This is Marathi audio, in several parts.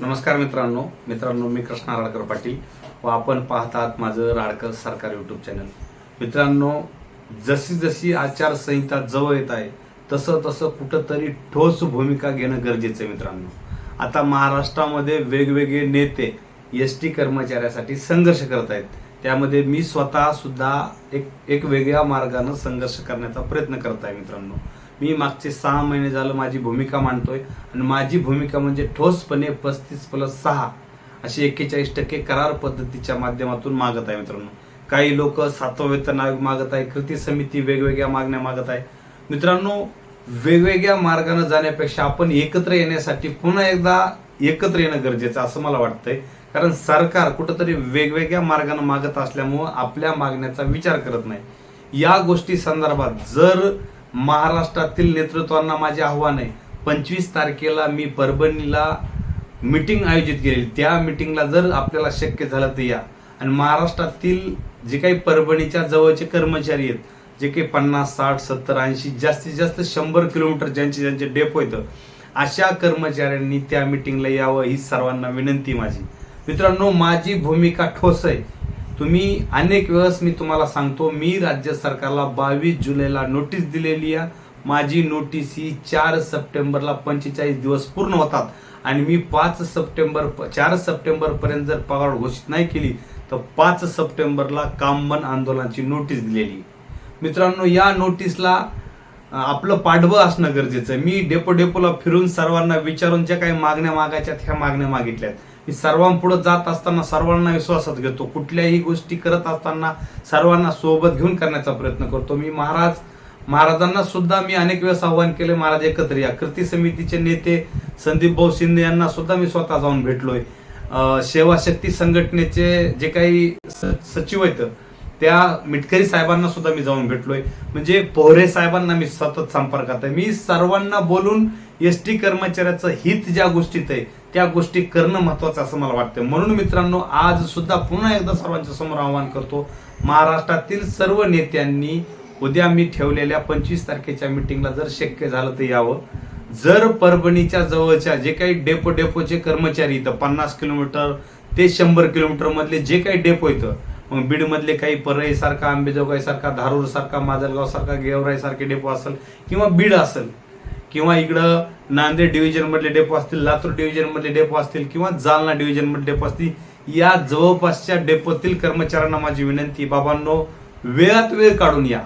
नमस्कार मित्रांनो. मित्रांनो मी कृष्णा राडकर पाटील व आपण पाहतात माझं राडकर सरकार युट्यूब चॅनल मित्रांनो जशी जशी आचारसंहिता जवळ येत आहे तसं तसं कुठंतरी ठोस भूमिका घेणं गरजेचं आहे मित्रांनो. आता महाराष्ट्रामध्ये वेगवेगळे नेते एस टी कर्मचाऱ्यासाठी संघर्ष करत आहेत. त्यामध्ये मी स्वतः सुद्धा एक एक वेगळ्या मार्गानं संघर्ष करण्याचा प्रयत्न करत आहे मित्रांनो. मी मागचे सहा महिने झालं माझी भूमिका मांडतोय आणि माझी भूमिका म्हणजे ठोसपणे पस्तीस प्लस सहा अशी एक्केचाळीस टक्के करार पद्धतीच्या माध्यमातून मागत आहे मित्रांनो. काही लोक सातवं वेतन आयोग मागत आहे कृती समिती वेगवेगळ्या मागण्या मागत आहे. मित्रांनो वेगवेगळ्या मार्गाने जाण्यापेक्षा आपण एकत्र येण्यासाठी पुन्हा एकदा एकत्र येणं गरजेचं असं मला वाटतंय. कारण सरकार कुठंतरी वेगवेगळ्या मार्गाने मागत असल्यामुळं आपल्या मागण्याचा विचार करत नाही. या गोष्टी संदर्भात जर महाराष्ट्रातील नेतृत्वांना माझे आव्हान आहे. पंचवीस तारखेला मी परभणीला मिटिंग आयोजित केली त्या मिटिंगला जर आपल्याला शक्य झालं तर या. आणि महाराष्ट्रातील जे काही परभणीच्या जवळचे कर्मचारी आहेत जे काही पन्नास साठ सत्तर ऐंशी जास्तीत जास्त शंभर किलोमीटर ज्यांचे ज्यांचे डेपो येतं अशा कर्मचाऱ्यांनी त्या मिटिंगला यावं ही सर्वांना विनंती माझी. मित्रांनो माझी भूमिका ठोस आहे. तुम्ही अनेक वेळेस मी तुम्हाला सांगतो मी राज्य सरकारला बावीस जुलैला नोटीस दिलेली आहे. माझी नोटीस ही चार सप्टेंबरला पंचेचाळीस दिवस पूर्ण होतात. आणि मी पाच सप्टेंबर चार सप्टेंबरपर्यंत जर पगार घोषित नाही केली तर पाच सप्टेंबरला काम बंद आंदोलनाची नोटीस दिलेली मित्रांनो या नोटीसला आपलं पाठबळ असणं गरजेचं आहे. मी डेपो डेपोला फिरून सर्वांना विचारून ज्या काही मागण्या मागायच्या ह्या मागण्या मागितल्यात. मी सर्वांपुढे जात असताना सर्वांना विश्वासात घेतो. कुठल्याही गोष्टी करत असताना सर्वांना सोबत घेऊन करण्याचा प्रयत्न करतो. मी महाराज महाराजांना सुद्धा मी अनेक वेळेस आव्हान केले महाराज एकत्र या. कृती समितीचे नेते संदीप भाऊ शिंदे यांना सुद्धा मी स्वतः जाऊन भेटलोय. सेवा शक्ती संघटनेचे जे काही स- सचिव आहेत त्या मिटकरी साहेबांना सुद्धा मी जाऊन भेटलोय. म्हणजे पोहरे साहेबांना मी सतत संपर्कात आहे. मी सर्वांना बोलून एस टी कर्मचाऱ्याचं हित ज्या गोष्टीत आहे त्या गोष्टी करणं महत्वाचं असं मला वाटतं म्हणून मित्रांनो आज सुद्धा पुन्हा एकदा सर्वांच्या समोर आवाहन करतो महाराष्ट्रातील सर्व नेत्यांनी उद्या मी ठेवलेल्या पंचवीस तारखेच्या मिटिंगला जर शक्य झालं तर यावं. जर परभणीच्या जवळच्या जे काही डेपो डेपोचे कर्मचारी इथं पन्नास किलोमीटर ते शंभर किलोमीटर मधले जे काही डेपो इथं मग बीड मधले काही परळी सारखा आंबेजोगाई सारखा धारूर सारखा माजलगाव सारखा गेवराई सारखे डेपो असेल किंवा बीड असेल किंवा इकडं नांदेड डिव्हिजनमधले डेपो असतील लातूर डिव्हिजनमधले डेपो असतील किंवा जालना डिव्हिजनमधले डेपो असतील या जवळपासच्या डेपोतील कर्मचाऱ्यांना माझी विनंती बाबांनो वेळात वेळ काढून या.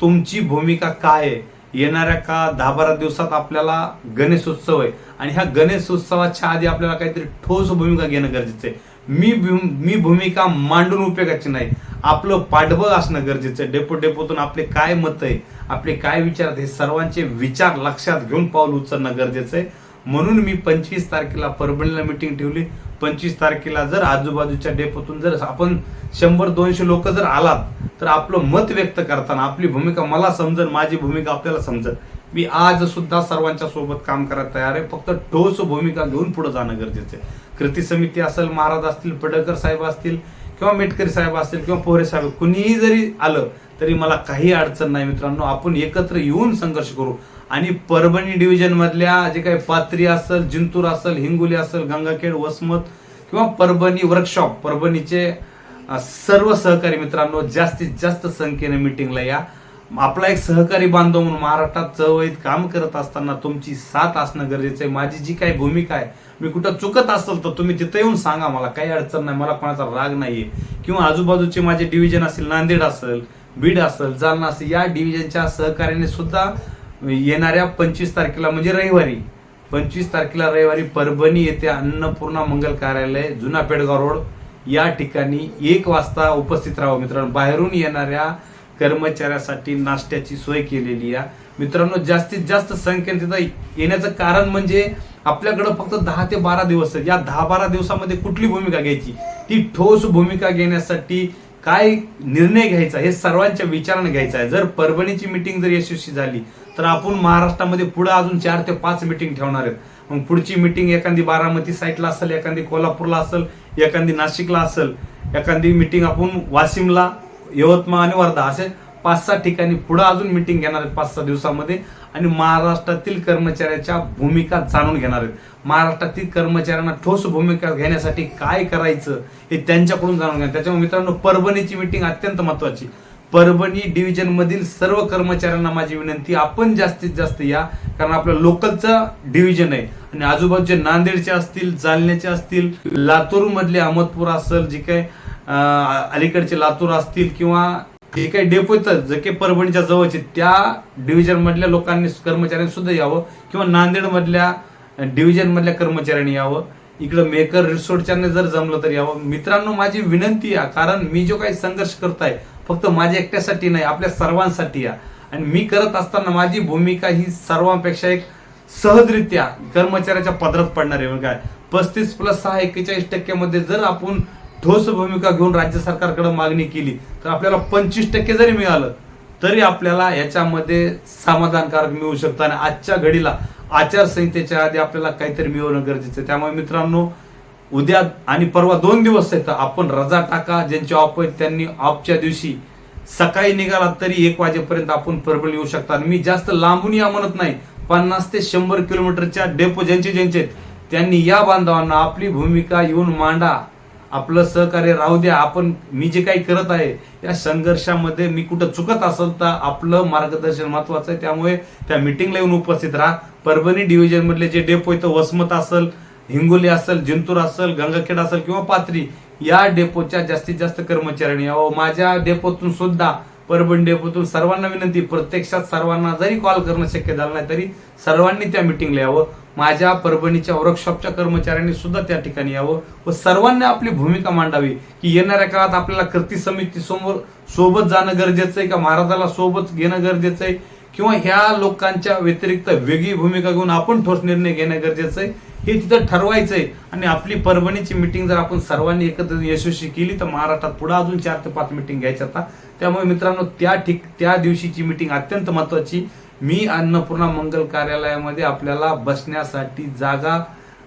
तुमची भूमिका काय आहे? येणाऱ्या का दहा बारा दिवसात आपल्याला गणेशोत्सव आहे? आणि ह्या गणेशोत्सवाच्या आधी आपल्याला काहीतरी ठोस भूमिका घेणं गरजेचं आहे. मी भूम- मी भूमिका मांडून उपयोगाची नाही. आपलं पाठबळ असणं गरजेचं आहे. डेपो डेपोतून आपले काय मत आहे आपले काय विचार आहेत हे सर्वांचे विचार लक्षात घेऊन पाऊल उचलणं गरजेचं आहे. म्हणून मी पंचवीस तारखेला परभणीला मिटिंग ठेवली. पंचवीस तारखेला जर आजूबाजूच्या डेपोतून जर आपण शंभर दोनशे लोक जर आलात तर आपलं मत व्यक्त करताना आपली भूमिका मला समजल माझी भूमिका आपल्याला समजल मी आज सुद्धा सर्वांच्या सोबत काम करायला तयार आहे. फक्त ठोस भूमिका घेऊन पुढे जाणं गरजेचं आहे. कृती समिती असेल महाराज असतील पडळकर साहेब असतील किंवा मेटकरी साहेब असतील किंवा पोहरे साहेब कुणीही जरी आलं तरी मला काही अडचण नाही मित्रांनो. आपण एकत्र येऊन संघर्ष करू. आणि परभणी डिव्हिजनमधल्या जे काही पात्री असेल जिंतूर असेल हिंगोली असेल गंगाखेड वसमत किंवा परभणी वर्कशॉप परभणीचे सर्व सहकारी मित्रांनो जास्तीत जास्त संख्येने मिटिंगला या. आपला एक सहकारी बांधव म्हणून महाराष्ट्रात चळवळीत काम करत असताना तुमची साथ असणं गरजेचं आहे. माझी जी काही भूमिका आहे मी कुठं चुकत असेल तर तुम्ही तिथं येऊन सांगा मला. काही अडचण नाही मला कोणाचा राग नाहीये. किंवा आजूबाजूचे माझे डिव्हिजन असेल नांदेड असेल बीड असेल जालना असेल या डिव्हिजनच्या सहकार्याने सुद्धा येणाऱ्या पंचवीस तारखेला म्हणजे रविवारी पंचवीस तारखेला रविवारी परभणी येथे अन्नपूर्णा मंगल कार्यालय जुना पेडगाव रोड या ठिकाणी एक वाजता उपस्थित राहावं मित्रांनो. बाहेरून येणाऱ्या कर्मचाऱ्यासाठी नाश्त्याची सोय केलेली आहे. मित्रांनो जास्तीत जास्त संख्येने तिथं येण्याचं कारण म्हणजे आपल्याकडं फक्त दहा ते बारा दिवस या दहा बारा दिवसामध्ये कुठली भूमिका घ्यायची? ती ठोस भूमिका घेण्यासाठी काय निर्णय घ्यायचा? हे सर्वांच्या विचाराने घ्यायचा आहे. जर परभणीची मिटिंग जर यशस्वी झाली तर आपण महाराष्ट्रामध्ये पुढे अजून चार ते पाच मिटिंग ठेवणार आहेत. मग पुढची मिटिंग एखादी बारामती साईटला असेल एखादी कोल्हापूरला असेल एखादी नाशिकला असेल एखादी मिटिंग आपण वाशिमला यवतमाळ आणि वर्धा असे पाच सहा ठिकाणी पुढे अजून मिटिंग घेणार आहेत पाच सहा दिवसामध्ये. आणि महाराष्ट्रातील कर्मचाऱ्याच्या भूमिका जाणून घेणार आहेत. महाराष्ट्रातील कर्मचाऱ्यांना ठोस भूमिका घेण्यासाठी काय करायचं हे त्यांच्याकडून जाणून घ्या त्याच्यामुळे मित्रांनो परभणीची मिटिंग अत्यंत महत्वाची परभणी डिव्हिजन मधील सर्व कर्मचाऱ्यांना माझी विनंती आपण जास्तीत जास्त या कारण आपलं लोकलचं डिव्हिजन आहे. आणि आजूबाजूचे नांदेडचे असतील जालन्याचे असतील लातूर मधले अहमदपूर असेल जे काही अलीकडचे लातूर असतील किंवा जे काही डेपो येतात जे काही परभणीच्या जवळचे त्या डिव्हिजन मधल्या लोकांनी कर्मचाऱ्यांनी सुद्धा यावं. किंवा नांदेड मधल्या डिव्हिजन मधल्या कर्मचाऱ्यांनी यावं. इकडं मेकर रिसोर्टच्या जर जमलं तर यावं. मित्रांनो माझी विनंती आहे कारण मी जो काही संघर्ष करताय फक्त माझ्या एकट्यासाठी नाही आपल्या सर्वांसाठी आहे आणि मी करत असताना माझी भूमिका ही सर्वांपेक्षा एक सहजरित्या कर्मचाऱ्याच्या पदरात पडणार आहे. म्हणजे काय पस्तीस प्लस सहा एक्केचाळीस टक्क्यामध्ये जर आपण ठोस भूमिका घेऊन राज्य सरकारकडे मागणी केली तर आपल्याला पंचवीस टक्के जरी मिळालं तरी आपल्याला याच्यामध्ये समाधानकारक मिळू शकतं. आणि आजच्या घडीला आचारसंहितेच्या आधी आपल्याला काहीतरी मिळवणं गरजेचं आहे. त्यामुळे मित्रांनो उद्या आणि परवा दोन दिवस आहेत आपण रजा टाका ज्यांचे ऑफ आहेत त्यांनी ऑफच्या दिवशी सकाळी निघाला तरी एक वाजेपर्यंत आपण परभणी येऊ शकता. आणि मी जास्त लांबून या म्हणत नाही पन्नास ते शंभर किलोमीटरच्या डेपो ज्यांचे ज्यांचे आहेत, त्यांनी या बांधवांना आपली भूमिका येऊन मांडा. आपलं सहकार्य राहू द्या. आपण मी जे काही करत आहे या संघर्षामध्ये मी कुठं चुकत असेल तर आपलं मार्गदर्शन महत्वाचं आहे. त्यामुळे त्या मिटिंगला येऊन उपस्थित राहा. परभणी डिव्हिजनमधले जे डेपो इथं वसमत असेल हिंगोली असेल जिंतूर असेल गंगाखेड असेल किंवा पाथरी या डेपोच्या जास्तीत जास्त कर्मचाऱ्यांनी यावं. माझ्या डेपोतून सुद्धा परभणी डेपोतून सर्वांना विनंती प्रत्यक्षात सर्वांना जरी कॉल करणं शक्य झालं नाही तरी सर्वांनी त्या मिटिंगला यावं. माझ्या परभणीच्या वर्कशॉपच्या कर्मचाऱ्यांनी सुद्धा त्या ठिकाणी यावं व सर्वांनी आपली भूमिका मांडावी की येणाऱ्या काळात आपल्याला कृती समिती समोर सोबत जाणं गरजेचं आहे का महाराजाला सोबत घेणं गरजेचं आहे? किंवा ह्या लोकांच्या व्यतिरिक्त वेगळी भूमिका घेऊन आपण ठोस निर्णय घेणं गरजेचं आहे? हे तिथं ठरवायचंय. आणि आपली परभणीची मिटिंग जर आपण सर्वांनी एकत्र यशस्वी केली तर महाराष्ट्रात पुढे अजून चार ते पाच मिटिंग घ्यायच्या आता. त्यामुळे मित्रांनो त्या ठिक त्या दिवशीची मिटिंग अत्यंत महत्वाची मी अन्नपूर्णा मंगल कार्यालयामध्ये आपल्याला बसण्यासाठी जागा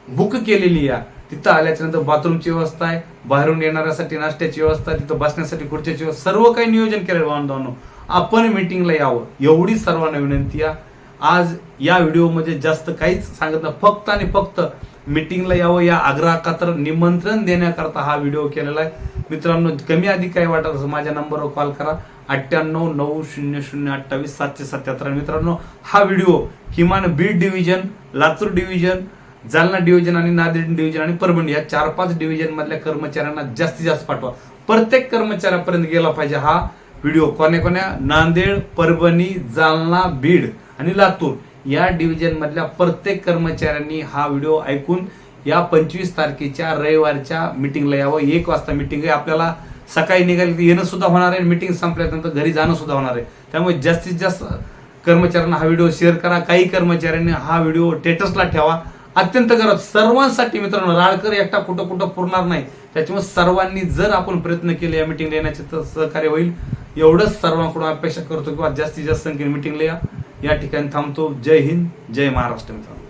बुक केलेली आहे. तिथं आल्याच्यानंतर बाथरूमची व्यवस्था आहे. बाहेरून येणाऱ्यासाठी नाश्त्याची व्यवस्था आहे. तिथं बसण्यासाठी खुर्च्याची व्यवस्था सर्व काही नियोजन केलेलं बांधवांनो आपण मिटिंगला यावं. एवढी सर्वांना विनंती आहे. आज या व्हिडिओमध्ये जास्त काहीच सांगत नाही. फक्त आणि फक्त मिटिंगला यावं या आग्रहाखातर निमंत्रण देण्याकरता हा व्हिडिओ केलेला आहे. मित्रांनो कमी अधिक काही वाटत असं माझ्या नंबरवर कॉल करा. अठ्ठ्याण्णव नऊ शून्य शून्य अठ्ठावीस सातशे सत्याहत्तर. मित्रांनो हा व्हिडिओ किमान Beed division Latur division Jalna division आणि नांदेड डिव्हिजन आणि परभणी या चार पाच डिव्हिजन मधल्या कर्मचाऱ्यांना जास्तीत जास्त पाठवा. प्रत्येक कर्मचाऱ्यापर्यंत गेला पाहिजे हा व्हिडिओ. कोण्या कोण्या? नांदेड परभणी जालना बीड. आणि लातूर या डिव्हिजन मधल्या प्रत्येक कर्मचाऱ्यांनी हा व्हिडिओ ऐकून या पंचवीस तारखेच्या रविवारच्या मिटिंगला यावं. एक वाजता मिटिंग आहे. आपल्याला सकाळी निघाली येणं सुद्धा होणार आहे मिटिंग संपल्यानंतर घरी जाणं सुद्धा होणार आहे. त्यामुळे जास्तीत जास्त कर्मचाऱ्यांना हा व्हिडिओ शेअर करा. काही कर्मचाऱ्यांनी हा व्हिडिओ स्टेटसला ठेवा. अत्यंत गरज. सर्वांसाठी मित्रांनो राळकर एकटा कुठं कुठं पुरणार नाही. त्याच्यामुळे सर्वांनी जर आपण प्रयत्न केले या मिटिंगला येण्याचे तर सहकार्य होईल. एवढंच सर्वांकडून अपेक्षा करतो किंवा जास्तीत जास्त संख्येने मिटिंगला या. या ठिकाणी थांबतो. जय हिंद जय महाराष्ट्र मित्रांनो.